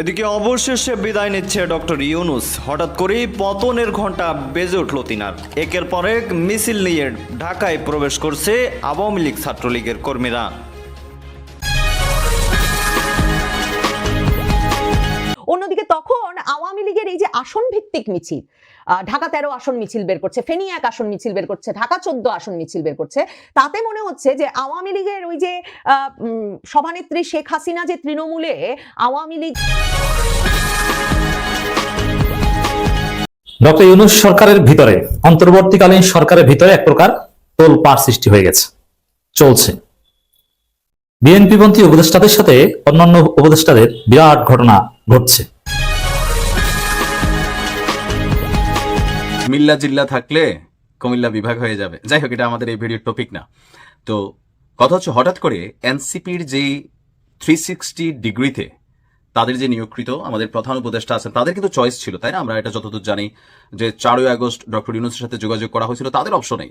এদিকে অবশেষে বিদায় নিচ্ছে ডক্টর ইউনুস। হঠাৎ করেই পতনের ঘণ্টা বেজে উঠল তিনার। একের পর এক মিছিল নিয়ে ঢাকায় প্রবেশ করছে আওয়ামী লীগ ছাত্রলীগের কর্মীরা। অন্যদিকে তখন আওয়ামী লীগের এই যে আসন ভিত্তিক মিছিল ঢাকা তেরো আসন মিছিল বের করছে, ফেনী এক আসন মিছিল বের করছে, ঢাকা চোদ্দ আসন মিছিল বের করছে। তাতে মনে হচ্ছে যে আওয়ামী লীগের ওই যে সভানেত্রী শেখ হাসিনা যে তৃণমূলে আওয়ামী লীগ ডক্টর ইউনুস সরকারের ভিতরে, অন্তর্বর্তীকালীন সরকারের ভিতরে এক প্রকার তোলপাড় সৃষ্টি হয়ে গেছে, চলছে। বিএনপিপন্থী উপদেষ্টাদের সাথে অন্যান্য উপদেষ্টাদের বিরাট ঘটনা ঘটছে। মিল্লা জিল্লা থাকলে কুমিল্লা বিভাগ হয়ে যাবে। যাই হোক, এটা আমাদের এই ভিডিওর টপিক না। তো কথা হচ্ছে হঠাৎ করে এনসিপির যেই থ্রি সিক্সটি ডিগ্রিতে তাদের যে নিয়োগকৃত আমাদের প্রধান উপদেষ্টা আছেন, তাদের কিন্তু চয়েস ছিল, তাই না? আমরা এটা যতদূর জানি যে চারই আগস্ট ডক্টর ইউনুসের সাথে যোগাযোগ করা হয়েছিল, তাদের অপশনেই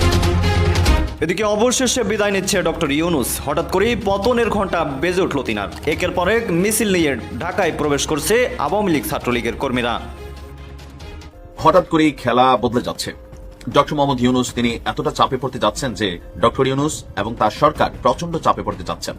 এদিকে অবশেষে বিদায় নিচ্ছে ডক্টর ইউনুস। হঠাৎ করেই পতনের ঘণ্টা বেজে উঠল তিনার। একের পর এক মিছিল নিয়ে ঢাকায় প্রবেশ করছে আওয়ামী লীগ ছাত্রলীগের কর্মীরা। হঠাৎ করেই খেলা বদলে যাচ্ছে। ডক্টর মোহাম্মদ ইউনুস, তিনি এতটা চাপে পড়তে যাচ্ছেন যে ডক্টর ইউনুস এবং তার সরকার প্রচণ্ড চাপে পড়তে যাচ্ছেন।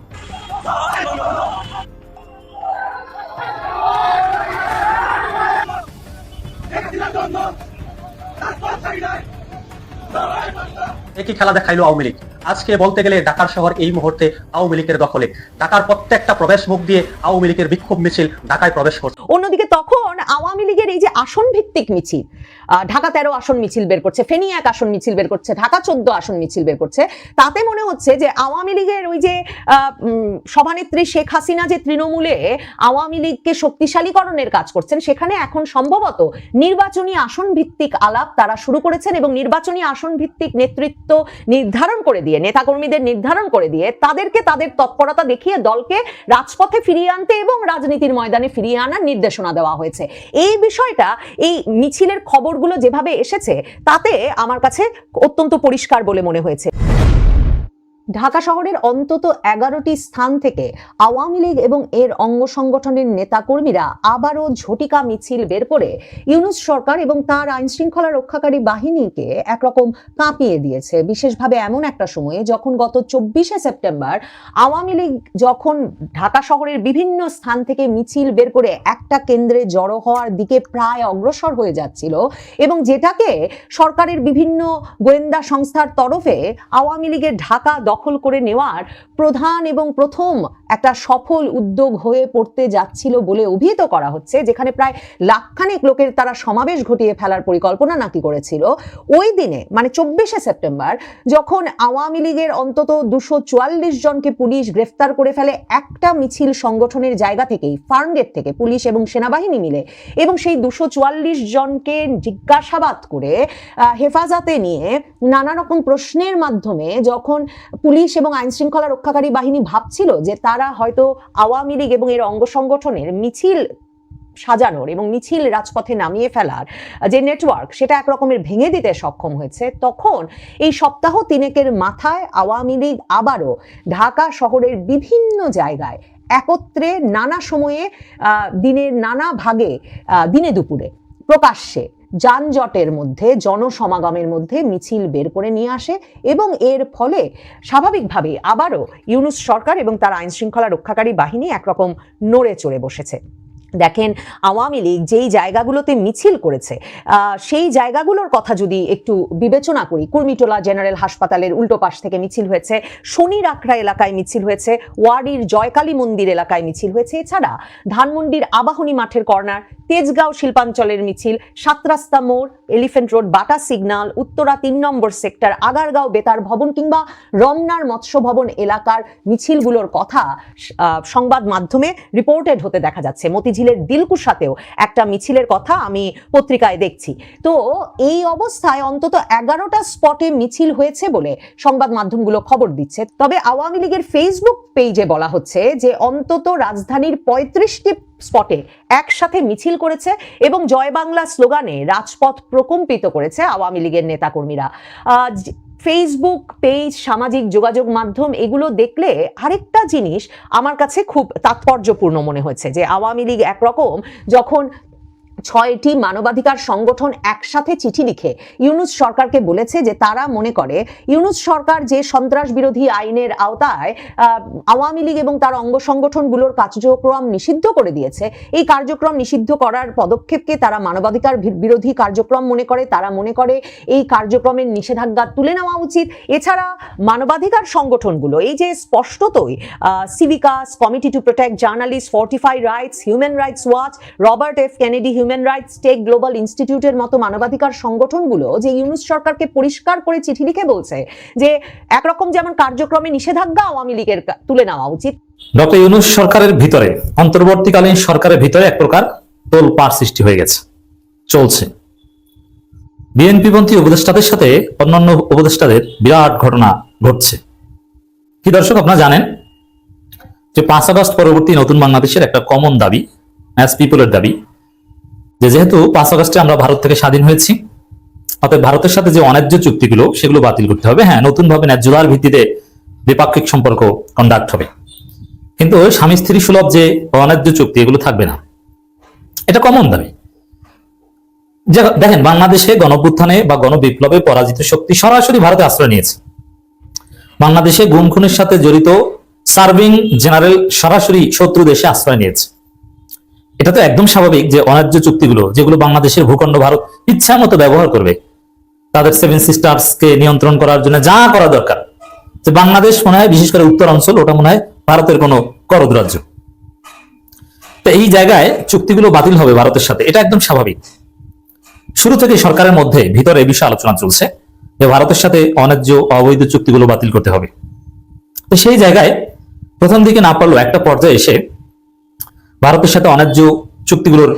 একই খেলা দেখাইলো আওয়ামী লীগ। আজকে বলতে গেলে ঢাকার শহর এই মুহূর্তে আওয়ামী লীগের দখলে। ঢাকার প্রত্যেকটা প্রবেশ মুখ দিয়ে আওয়ামী লীগের বিক্ষোভ মিছিল ঢাকায় প্রবেশ করছে। অন্যদিকে তখন আওয়ামী লীগের এই যে আসন ভিত্তিক মিছিল ঢাকা তেরো আসন মিছিল বের করছে, ফেনী এক আসন মিছিল বের করছে, ঢাকা চোদ্দ আসন মিছিল বের করছে। তাতে মনে হচ্ছে যে আওয়ামী লীগের ওই যে সভানেত্রী শেখ হাসিনা যে তৃণমূলে আওয়ামী লীগকে শক্তিশালীকরণের কাজ করছেন, সেখানে এখন সম্ভবত নির্বাচনী আসন ভিত্তিক আলাপ তারা শুরু করেছেন এবং নির্বাচনী আসন ভিত্তিক নেতৃত্ব নির্ধারণ করে দিয়ে নেতাকর্মীদের নির্ধারণ করে দিয়ে তাদেরকে তাদের তৎপরতা দেখিয়ে দলকে রাজপথে ফিরিয়ে আনতে এবং রাজনীতির ময়দানে ফিরিয়ে আনার নির্দেশনা দেওয়া হয়েছে। এই বিষয়টা, এই মিছিলের খবরগুলো যেভাবে এসেছে, তাতে আমার কাছে অত্যন্ত পরিষ্কার বলে মনে হয়েছে। ঢাকা শহরের অন্তত এগারোটি স্থান থেকে আওয়ামী লীগ এবং এর অঙ্গ সংগঠনের নেতাকর্মীরা আবারও ঝটিকা মিছিল বের করে ইউনুস সরকার এবং তার আইন শৃঙ্খলা রক্ষাকারী বাহিনীকে একরকম কাঁপিয়ে দিয়েছে। বিশেষভাবে এমন একটা সময়ে যখন গত চব্বিশে সেপ্টেম্বর আওয়ামী লীগ যখন ঢাকা শহরের বিভিন্ন স্থান থেকে মিছিল বের করে একটা কেন্দ্রে জড়ো হওয়ার দিকে প্রায় অগ্রসর হয়ে যাচ্ছিল এবং যেটাকে সরকারের বিভিন্ন গোয়েন্দা সংস্থার তরফে আওয়ামী লীগের ঢাকা দখল করে নেওয়ার প্রধান এবং প্রথম একটা সফল উদ্যোগ হয়ে পড়তে যাচ্ছিল বলে অভিহিত করা হচ্ছে, যেখানে প্রায় লাখখানেক লোকের তারা সমাবেশ ঘটিয়ে ফেলার পরিকল্পনা নাকি করেছিল। ওই দিনে মানে চব্বিশে সেপ্টেম্বর, যখন আওয়ামী লীগের অন্তত দুশো চুয়াল্লিশ জনকে পুলিশ গ্রেফতার করে ফেলে, একটা মিছিল সংগঠনের জায়গা থেকেই, ফার্মগেট থেকে পুলিশ এবং সেনাবাহিনী মিলে, এবং সেই দুশো চুয়াল্লিশ জনকে জিজ্ঞাসাবাদ করে হেফাজতে নিয়ে নানা রকম প্রশ্নের মাধ্যমে যখন পুলিশ এবং আইন শৃঙ্খলা রক্ষাকারী বাহিনী ভাবছিল যে তারা হয়তো আওয়ামী লীগ এবং এর অঙ্গ সংগঠনের মিছিল সাজানোর এবং মিছিল রাজপথে নামিয়ে ফেলার যে নেটওয়ার্ক সেটা এক রকমের ভেঙে দিতে সক্ষম হয়েছে। তখন এই সপ্তাহ তিনেকের মাথায় আওয়ামী লীগ আবারও ঢাকা শহরের বিভিন্ন জায়গায় একত্রে নানা সময়ে দিনের নানা ভাগে দিনে দুপুরে প্রকাশ্যে যানজটের মধ্যে, জনসমাগমের মধ্যে মিছিল বের করে নিয়ে আসে এবং এর ফলে স্বাভাবিকভাবে আবারও ইউনুস সরকার এবং তার আইনশৃঙ্খলা রক্ষাকারী বাহিনী একরকম নড়ে চড়ে বসেছে। দেখেন, আওয়ামী লীগ যেই জায়গাগুলোতে মিছিল করেছে সেই জায়গাগুলোর কথা যদি একটু বিবেচনা করি, কুর্মিটোলা জেনারেল হাসপাতালের উল্টো পাশ থেকে মিছিল হয়েছে শনি রাখড়া এলাকায় মিছিল হয়েছে, ওয়ারির জয়কালী মন্দির এলাকায় মিছিল হয়েছে, এছাড়া ধানমন্ডির আবাহনী মাঠের কর্নার, তেজগাঁও শিল্পাঞ্চলের মিছিল, সাতরাস্তা মোড়, elephant road, Bata signal Uttara তিন নম্বর সেক্টর, আগারগাঁও বেতার ভবন কিংবা রমনার মৎস্য ভবন এলাকার মিছিলগুলোর কথা সংবাদ মাধ্যমে রিপোর্টেড হতে দেখা যাচ্ছে। মতিঝিলের দিলকুশাতেও একটা মিছিলের কথা আমি পত্রিকায় দেখছি। তো এই অবস্থায় অন্তত এগারোটা স্পটে মিছিল হয়েছে বলে সংবাদ মাধ্যমগুলো খবর দিচ্ছে। তবে আওয়ামী লীগের ফেসবুক পেজে বলা হচ্ছে যে অন্তত রাজধানীর পঁয়ত্রিশটি স্পটে একসাথে মিছিল করেছে এবং জয় বাংলা স্লোগানে রাজপথ প্রকম্পিত করেছে আওয়ামী লীগের নেতাকর্মীরা। ফেসবুক পেজ সামাজিক যোগাযোগ মাধ্যম, এগুলো দেখলে আরেকটা জিনিস আমার কাছে খুব তাৎপর্যপূর্ণ মনে হয়েছে যে আওয়ামী লীগ একরকম যখন ছয়টি মানবাধিকার সংগঠন একসাথে চিঠি লিখে ইউনুস সরকারকে বলেছে যে তারা মনে করে ইউনুস সরকার যে সন্ত্রাস বিরোধী আইনের আওতায় আওয়ামী লীগ এবং তার অঙ্গ সংগঠনগুলোর কার্যক্রম নিষিদ্ধ করে দিয়েছে। এই কার্যক্রম নিষিদ্ধ করার পদক্ষেপকে তারা মানবাধিকার বিরোধী কার্যক্রম মনে করে, তারা মনে করে এই কার্যক্রমের নিষেধাজ্ঞা তুলে নেওয়া উচিত। এছাড়া মানবাধিকার সংগঠনগুলো, এই যে স্পষ্টতই সিভিকাস Committee to Protect Journalist Fortify Rights Human Rights Watch Robert F Kennedy Human Rights Tech Global ইনস্টিটিউটের মতো মানবাধিকার সংগঠনগুলো যে ইউনুস সরকারকে পরিষ্কার করে চিঠি লিখে বলছে যে একরকম যেমন কার্যক্রমে নিষেধাজ্ঞা আওয়ামী লীগের তুলে নেওয়া উচিত। ডক্টর ইউনুস সরকারের ভিতরে, অন্তর্বর্তীকালীন সরকারের ভিতরে এক প্রকার তোলপাড় সৃষ্টি হয়ে গেছে, চলছে। বিএনপিপন্থী উপদেষ্টাদের সাথে অন্যান্য উপদেষ্টাদের বিরাট ঘটনা ঘটছে। কি দর্শক, আপনারা জানেন যে পাঁচ আগস্ট পরবর্তী নতুন বাংলাদেশের একটা কমন দাবি অ্যাজ পিপলের দাবি যে যেহেতু পাঁচ আগস্টে আমরা ভারত থেকে স্বাধীন হয়েছি, অতএব ভারতের সাথে যে অন্যায্য চুক্তিগুলো, সেগুলো বাতিল করতে হবে। হ্যাঁ নতুনভাবে ন্যায্যতার ভিত্তিতে দ্বিপাক্ষিক সম্পর্ক কন্ডাক্ট হবে। কিন্তু স্বামী স্ত্রী সুলভ যে অন্যায্য চুক্তি, এগুলো থাকবে না। এটা কমন দাবি। দেখেন, বাংলাদেশে গণপুত্থানে বা গণবিপ্লবে পরাজিত শক্তি সরাসরি ভারতে আশ্রয় নিয়েছে। বাংলাদেশে গুম খুনের সাথে জড়িত সার্ভিং জেনারেল সরাসরি শত্রু দেশে আশ্রয় নিয়েছে। এটা তো একদম স্বাভাবিক যে অন্যায্য চুক্তিগুলো, যেগুলো বাংলাদেশের ভূখণ্ড ভারত ইচ্ছা মতো ব্যবহার করবে, তাদের সেভেন সিস্টার্স কে নিয়ন্ত্রণ করার জন্য যা করা দরকার। যে বাংলাদেশ মনে হয়, বিশেষ করে উত্তর অঞ্চল, ওটা মনে হয় ভারতের কোনো করদ রাজ্য। তো এই জায়গায় চুক্তিগুলো বাতিল হবে ভারতের সাথে, এটা একদম স্বাভাবিক। শুরু থেকে সরকারের মধ্যে ভিতরে এ বিষয়ে আলোচনা চলছে যে ভারতের সাথে অন্যায্য অবৈধ চুক্তিগুলো বাতিল করতে হবে। তো সেই জায়গায় প্রথম দিকে না পারলেও একটা পর্যায়ে এসে ভারতের সাথে অন্যায্য চুক্তিগুলোর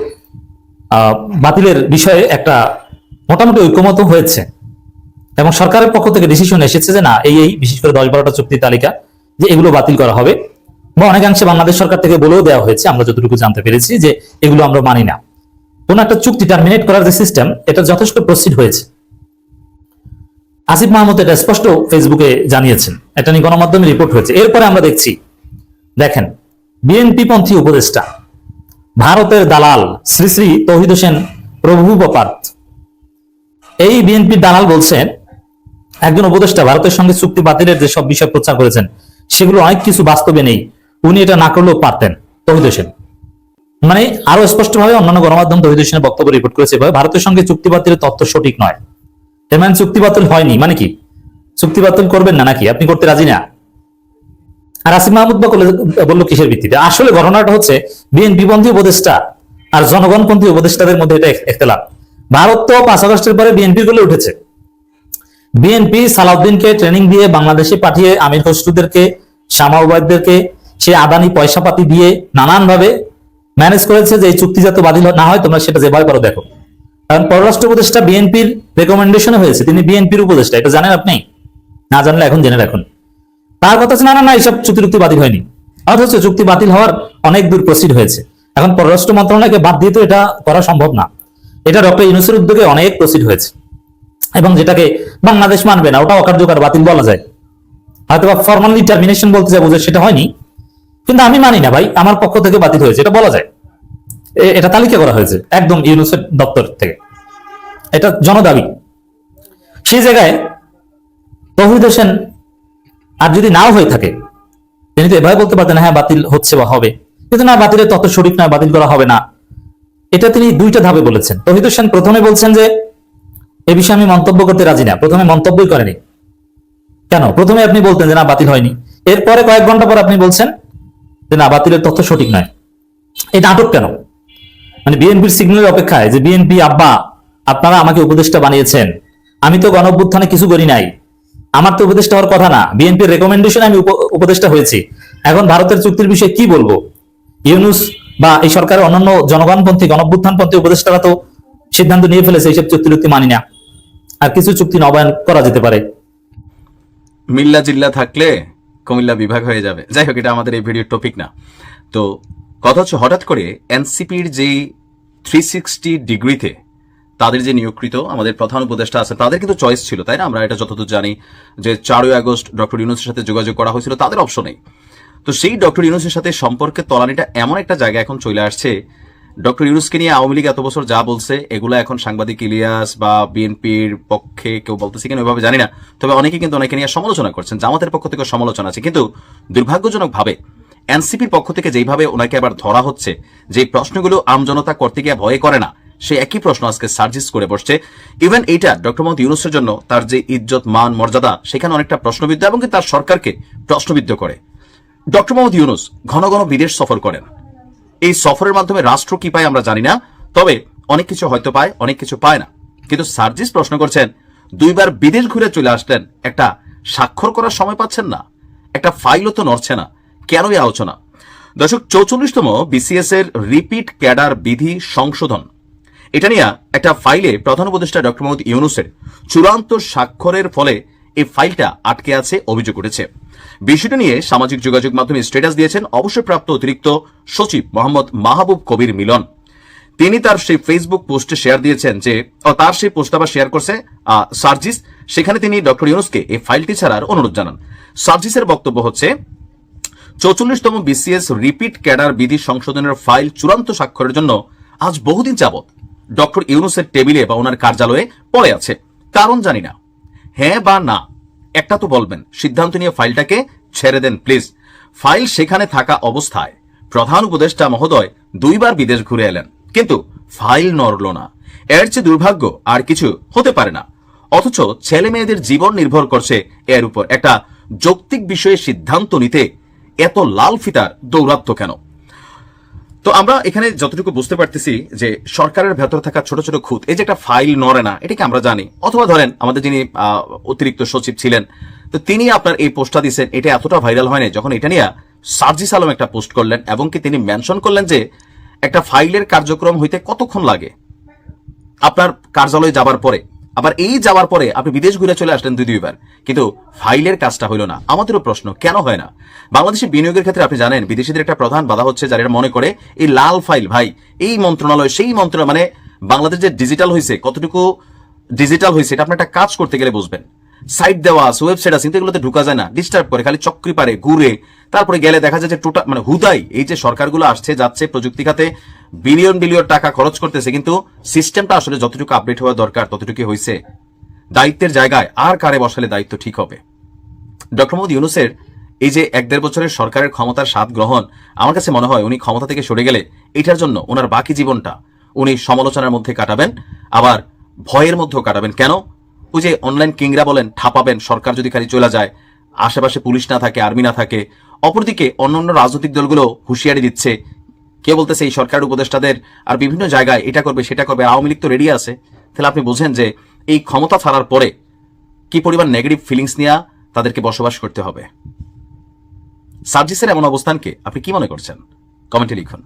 বাতিলের বিষয়ে একটা মোটামুটি ঐক্যমত হয়েছে। এবং সরকারের পক্ষ থেকে ডিসিশন এসেছে যে না, এই এই বিশেষ করে দশ বারোটা চুক্তির তালিকা যে এগুলো বাতিল করা হবে। বা অনেকাংশে বাংলাদেশ সরকার থেকে বলেও দেওয়া হয়েছে, আমরা যতটুকু জানতে পেরেছি যে এগুলো আমরা মানি না। কোন একটা চুক্তি টার্মিনেট করার যে সিস্টেম এটা যথেষ্ট প্রসিড হয়েছে। আসিফ মাহমুদ এটা স্পষ্ট ফেসবুকে জানিয়েছেন। এটা নিয়ে গণমাধ্যমে রিপোর্ট হয়েছে। এরপরে আমরা দেখছি, দেখেন বিএনপি পন্থী উপদেষ্টা। ভারতের দালাল শ্রী শ্রী তৌহিদ হোসেন প্রভুপপাত এই বিএনপির দালাল বলছেন, একজন উপদেষ্টা ভারতের সঙ্গে চুক্তি বাতিলের যে সব বিষয় প্রচার করেছেন, সেগুলো অনেক কিছু বাস্তবে নেই। উনি এটা না করলেও পারতেন, তহিদ হোসেন। মানে আরও স্পষ্টভাবে অন্যান্য গণমাধ্যম তহিদ হোসেনের বক্তব্য রিপোর্ট করেছে, এভাবে ভারতের সঙ্গে চুক্তি বাতিলের তথ্য সঠিক নয়। এমন মানে চুক্তি বাতিল হয়নি মানে কি? চুক্তি বাতিল করবেন না নাকি? আপনি করতে রাজি না? আর আসিফ মাহমুদ বলল কিসের ভিত্তিতে? আসলে ঘটনাটা হচ্ছে, বিএনপি পন্থী উপদেষ্টা আর জনগণপন্থী উপদেষ্টাদের মধ্যে এটা একতলাপ। ভারত তো পাঁচ আগস্টের পরে বিএনপি গুলো উঠেছে। বিএনপি সালাউদ্দিনকে ট্রেনিং দিয়ে বাংলাদেশে পাঠিয়ে আমির খসরুদেরকে, শামা ওবায়দদেরকে, সে আদানি পয়সা পাতি দিয়ে নানান ভাবে ম্যানেজ করেছে যে এই চুক্তি যাতে বাতিল না হয়, তোমরা সেটা যেভাবে পারো দেখো। কারণ পররাষ্ট্র উপদেষ্টা বিএনপির রেকমেন্ডেশনে হয়েছে, তিনি বিএনপির উপদেষ্টা, এটা জানেন আপনি? না জানলে এখন জেনে রাখুন। তার কথা হচ্ছে, না না এইসব চুক্তি টুক্তি বাতিল হয়নি। অথচ চুক্তি বাতিল হওয়ার অনেক দূর প্রসিড হয়েছে। এখন পররাষ্ট্র মন্ত্রণালয়কে বাদ দিয়ে তো এটা করা সম্ভব না। এটা ডক্টর ইউনুসের উদ্যোগে অনেক প্রসিড হয়েছে। এবং যেটাকে বাংলাদেশ মানবে না ওটা অকার্যকর বাতিল বলা যায়। হয়তো বা ফর্মালি টার্মিনেশন বলতে যা বোঝে সেটা হয়নি। কিন্তু আমি মানি না ভাই আমার পক্ষ থেকে বাতিল হয়েছে এটা বলা যায়। এটা তালিকা করা হয়েছে একদম ইউনুসের দপ্তর থেকে। এটা জনদাবি। সেই জায়গায় তহিদ হোসেন আর যদি নাও হয়ে থাকে, তিনি তো এভাবে বলতে পারতেন হ্যাঁ বাতিল হচ্ছে বা হবে। কিন্তু না, বাতিলের তত সঠিক নয়, বাতিল করা হবে না। এটা তিনি দুইটা ধাপে বলেছেন। তহিদ হোসেন প্রথমে বলছেন যে, এ বিষয়ে আমি মন্তব্য করতে রাজি না। প্রথমে মন্তব্যই করেনি। কেন? প্রথমে আপনি বলতেন যে, না, বাতিল হয়নি। এরপরে কয়েক ঘণ্টা পর আপনি বলছেন যে, না, বাতিলের তথ্য সঠিক নয়। এই নাটক কেন? মানে বিএনপির সিগন্যালের অপেক্ষায় যে, বিএনপি, আব্বা, আপনারা আমাকে উপদেষ্টা বানিয়েছেন। আমি তো গণ কিছু করি নাই। আমার তো উপদেষ্টা হওয়ার কথা না। বিএনপির রেকমেন্ডেশনে আমি উপ- উপদেষ্টা হয়েছি। এখন ভারতের চুক্তির বিষয়ে কি বলব? ইউনুস বা এই সরকারের অন্যান্য জনগণপন্থী গণভ্যুত্থানপন্থী উপদেষ্টারা তো সিদ্ধান্ত নিয়ে ফেলেছে এইসব চুক্তি টুক্তি মানি না। আর কিছু চুক্তি নবায়ন করা যেতে পারে। মিল্লা জিল্লা থাকলে কুমিল্লা বিভাগ হয়ে যাবে। যাই হোক, এটা আমাদের এই ভিডিওর টপিক না। তো কথা হচ্ছে হঠাৎ করে এনসিপির যে থ্রি সিক্সটি ডিগ্রিতে তাদের যে নিয়োগকৃত আমাদের প্রধান উপদেষ্টা আছে তাদের কিন্তু চয়েস ছিল, তাই না? আমরা এটা যতদূর জানি যে চারই আগস্ট ডক্টর ইউনুসের সাথে যোগাযোগ করা হয়েছিল, তাদের অপশনেই তো সেই ডক্টর ইউনুসের সাথে সম্পর্কের তলানিটা এমন একটা জায়গা এখন চলে আসছে, ডক্টর ইউনুসকে নিয়ে আওয়ামী লীগ এত বছর যা বলছে, এগুলো এখন সাংবাদিক ইলিয়াস বা বিএনপির পক্ষে কেউ বলতেছে কিনা ওইভাবে জানি না, তবে অনেকে কিন্তু অনেকে নিয়ে সমালোচনা করছেন, জামাতের পক্ষ থেকে সমালোচনা আছে। কিন্তু দুর্ভাগ্যজনকভাবে এনসিপির পক্ষ থেকে যেইভাবে ওনাকে আবার ধরা হচ্ছে, যে প্রশ্নগুলো আমজনতা করতে গিয়ে ভয় করে না সে একই প্রশ্ন আজকে সার্জিস করে বসছে। ইভেন এইটা ডক্টর মোহাম্মদ ইউনুসের জন্য তার যে ইজ্জত, মান, মর্যাদা, সেখানে অনেকটা প্রশ্নবিদ্ধ এবং তার সরকারকে প্রশ্নবিদ্ধ করে। ডক্টর মোহাম্মদ ইউনুস ঘন ঘন বিদেশ সফর করেন। এই সফরের মাধ্যমে রাষ্ট্র কি পায় আমরা জানি না, তবে অনেক কিছু হয়তো পায়, অনেক কিছু পায় না। কিন্তু সার্জিস প্রশ্ন করছেন, দুইবার বিদেশ ঘুরে চলে আসলেন, একটা স্বাক্ষর করার সময় পাচ্ছেন না, একটা ফাইলও তো নড়ছে না কেন এই আলোচনা? দর্শক, চৌচল্লিশতম বিসিএস এর রিপিট ক্যাডার বিধি সংশোধন। এটা নিয়ে একটা ফাইলে প্রধান উপদেষ্টা ডক্টর মোহাম্মদ ইউনুসের চূড়ান্ত স্বাক্ষরের ফলে এই ফাইলটা আটকে আছে, অভিযোগ উঠেছে। বিষয়টা নিয়ে সামাজিক যোগাযোগ মাধ্যমে স্ট্যাটাস দিয়েছেন অবসরপ্রাপ্ত অতিরিক্ত সচিব মোহাম্মদ মাহবুব কবির মিলন। তিনি তার সেই ফেসবুক পোস্টে শেয়ার দিয়েছেন যে তার সেই পোস্ট আবার শেয়ার করছে সার্জিস। সেখানে তিনি ডক্টর ইউনুসকে এই ফাইলটি ছাড়ার অনুরোধ জানান। সার্জিসের বক্তব্য হচ্ছে, চৌচল্লিশতম বিসিএস রিপিট ক্যাডার বিধি সংশোধনের ফাইল চূড়ান্ত স্বাক্ষরের জন্য আজ বহুদিন যাবৎ ডক্টর ইউনুসের টেবিলে বা ওনার কার্যালয়ে পড়ে আছে। কারণ জানি না। হ্যাঁ বা না, একটা তো বলবেন। সিদ্ধান্ত নিয়ে ফাইলটাকে ছেড়ে দেন, প্লিজ। ফাইল সেখানে থাকা অবস্থায় প্রধান উপদেষ্টা মহোদয় দুইবার বিদেশ ঘুরে এলেন। কিন্তু ফাইল নড়ল না। এর চেয়ে দুর্ভাগ্য আর কিছু হতে পারে না। অথচ ছেলে মেয়েদের জীবন নির্ভর করছে এর উপর। একটা যৌক্তিক বিষয়ে সিদ্ধান্ত নিতে এত লাল ফিতার দৌরাত্ম কেন? তো আমরা এখানে যতটুকু বুঝতে পারতেছি যে সরকারের ভেতরে থাকা ছোট ছোট খুঁত, এই যে একটা ফাইল নড়ে না, এটাকে আমরা জানি। অথবা ধরেন আমাদের যিনি অতিরিক্ত সচিব ছিলেন, তো তিনি আপনার এই পোস্টটা দিচ্ছেন এটা এতটা ভাইরাল হয়নি, যখন এটা নিয়ে সার্জিস আলম একটা পোস্ট করলেন এবং কি তিনি মেনশন করলেন যে একটা ফাইলের কার্যক্রম হইতে কতক্ষণ লাগে? আপনার কার্যালয়ে যাবার পরে। আবার এই যাওয়ার পরে আপনি বিদেশ ঘুরে চলে আসলেন দুই দুইবার। কিন্তু ফাইলের কাজটা হইল না। আমাদেরও প্রশ্ন, কেন হয় না? বাংলাদেশে বিনিয়োগের ক্ষেত্রে আপনি জানেন, বিদেশিদের একটা প্রধান বাধা হচ্ছে যারা মনে করে, এই লাল ফাইল, ভাই, এই মন্ত্রণালয়, সেই মন্ত্রণালয় মানে বাংলাদেশ যে ডিজিটাল হয়েছে কতটুকু ডিজিটাল হয়েছে এটা আপনি একটা কাজ করতে গেলে বুঝবেন। সাইট দেওয়া আছে ওয়েবসাইট আছে, কিন্তু এগুলোতে ঢুকা যায় না ডিস্টার্ব করে, খালি চক্রি পারে, ঘুরে, তারপরে গেলে দেখা যায় যে টোটাল মানে হুদাই, এই যে সরকারগুলো আসছে, যাচ্ছে, প্রযুক্তি খাতে বিলিয়ন বিলিয়ন টাকা খরচ করতেছে, কিন্তু সিস্টেমটা আসলে যতটুকু আপডেট হওয়া দরকার ততটুকু হয়েছে। দায়িত্বের জায়গায় আর কারে বসালে দায়িত্ব ঠিক হবে? ডক্টর মোহাম্মদ ইউনুসের এই যে এক দেড় বছরের সরকারের ক্ষমতার স্বাদ গ্রহণ, আমার কাছে মনে হয় উনি ক্ষমতা থেকে সরে গেলে এটার জন্য ওনার বাকি জীবনটা উনি সমালোচনার মধ্যে কাটাবেন, আবার ভয়ের মধ্যেও কাটাবেন। কেন? ওই যে অনলাইন কিংরা বলেন, ঠাপাবেন, সরকার যদি খালি চলে যায়, আশেপাশে পুলিশ না থাকে আর্মি না থাকে, অপরদিকে অন্যান্য রাজনৈতিক দলগুলো হুঁশিয়ারি দিচ্ছে। কে বলতেছে এই সরকার উপদেষ্টাদের, আর বিভিন্ন জায়গায় এটা করবে, সেটা করবে, আওয়ামী লীগ তো রেডি আছে। তাহলে আপনি বুঝেন যে এই ক্ষমতা ছাড়ার পরে কি পরিমাণ নেগেটিভ ফিলিংস নিয়ে তাদেরকে বসবাস করতে হবে? সার্জিসের এমন অবস্থানকে আপনি কি মনে করছেন? কমেন্টে লিখুন।